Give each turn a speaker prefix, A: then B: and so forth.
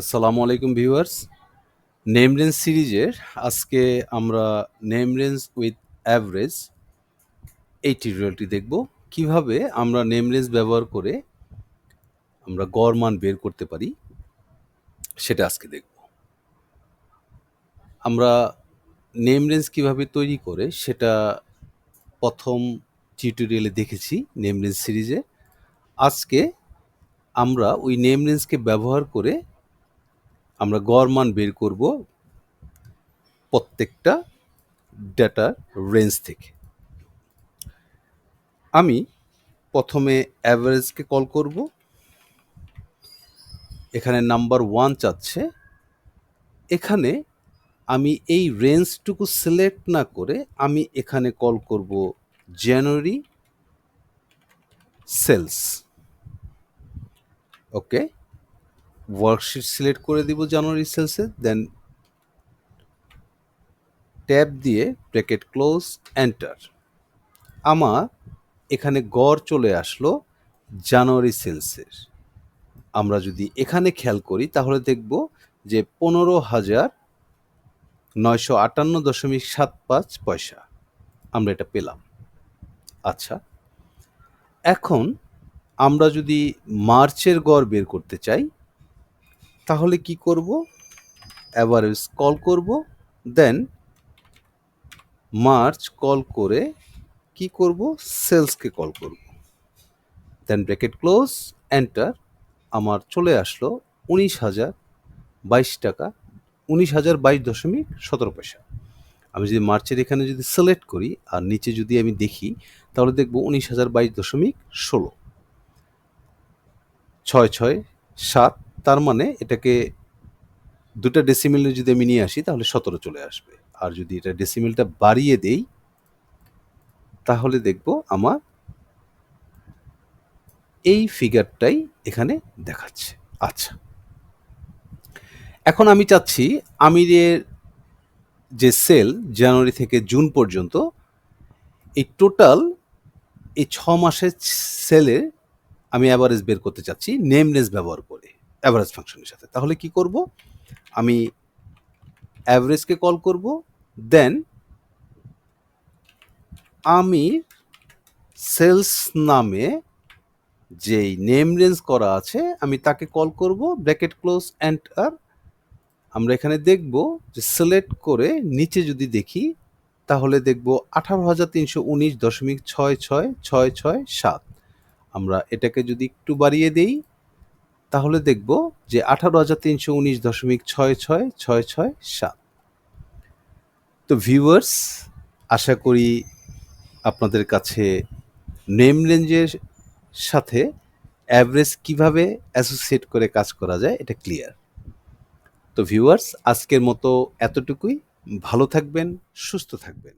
A: আসসালামু আলাইকুম viewers. Name range সিরিজের আজকে আমরা নেম রেঞ্জ উইথ অ্যাভারেজ এই টিউটোরিয়ালটি দেখব। কীভাবে আমরা নেম রেঞ্জ ব্যবহার করে আমরা গড় মান বের করতে পারি, সেটা আজকে দেখব। আমরা নেম রেঞ্জ কীভাবে তৈরি করে, সেটা প্রথম টিউটোরিয়ালে দেখেছি নেম রেঞ্জ সিরিজে। আজকে আমরা ওই নেম রেঞ্জকে ব্যবহার করে আমরা গড় মান বের করব প্রত্যেকটা ডেটার রেঞ্জ থেকে। আমি প্রথমে অ্যাভারেজকে কল করব। এখানে নাম্বার ওয়ান চাচ্ছে। এখানে আমি এই রেঞ্জটুকু সিলেক্ট না করে আমি এখানে কল করব January sales okay worksheet select করে দিব জানুয়ারি সেলসে দেন ট্যাব দিয়ে ব্র্যাকেট ক্লোজ এন্টার আমার এখানে গড় চলে আসলো জানুয়ারি সেলসের আমরা যদি এখানে খেয়াল করি, তাহলে দেখব যে পনেরো হাজার নয়শো আটান্ন দশমিক সাত পাঁচ পয়সা আমরা এটা পেলাম। আচ্ছা এখন আমরা যদি মার্চের গড় বের করতে চাই তাহলে কি করব? অ্যাভারেজ কল করব দেন মার্চ কল করে কি করব? সেলসকে কল করব। দেন ব্র্যাকেট ক্লোজ এন্টার আমার চলে আসলো উনিশ হাজার বাইশ টাকা, উনিশ হাজার বাইশ দশমিক সতেরো পয়সা। আমি যদি মার্চের এখানে যদি সিলেক্ট করি, আর নিচে যদি আমি দেখি, তাহলে দেখব উনিশ হাজার বাইশ দশমিক ষোলো। ছয় ছয়, সাত তার মানে এটাকে দুটা ডেসিমিলে যদি আমি নিয়ে আসি, তাহলে সতেরো চলে আসবে। আর যদি এটা ডেসিমিলটা বাড়িয়ে দেই, তাহলে দেখব আমার এই ফিগারটাই এখানে দেখাচ্ছে। আচ্ছা। এখন আমি চাচ্ছি আমিরের যে সেল জানুয়ারি থেকে জুন পর্যন্ত, এই টোটাল এই ছ মাসের সেলের আমি অ্যাভারেজ বের করতে চাচ্ছি নেমনেস ব্যবহার করে। অ্যাভারেজ ফাংশনের সাথে। তাহলে কি করব? আমি অ্যাভারেজকে কল করব দেন আমি সেলস নামে যেই নেম রেঞ্জ করা আছে, আমি তাকে কল করব ব্র্যাকেট ক্লোজ এন্টার আমরা এখানে দেখব যে সিলেক্ট করে নিচে যদি দেখি, তাহলে দেখব আঠারো হাজার তিনশো উনিশ দশমিক ছয় ছয় ছয় ছয় সাত। আমরা এটাকে যদি একটু বাড়িয়ে দেই তাহলে দেখব যে আঠারো হাজার তিনশো উনিশ দশমিক ছয় ছয় ছয় ছয় সাত। তো ভিউয়ার্স আশা করি আপনাদের কাছে নেম রেঞ্জের সাথে অ্যাভারেজ কীভাবে অ্যাসোসিয়েট করে কাজ করা যায়, এটা ক্লিয়ার তো ভিউয়ার্স আজকের মতো এতটুকুই। ভালো থাকবেন, সুস্থ থাকবেন।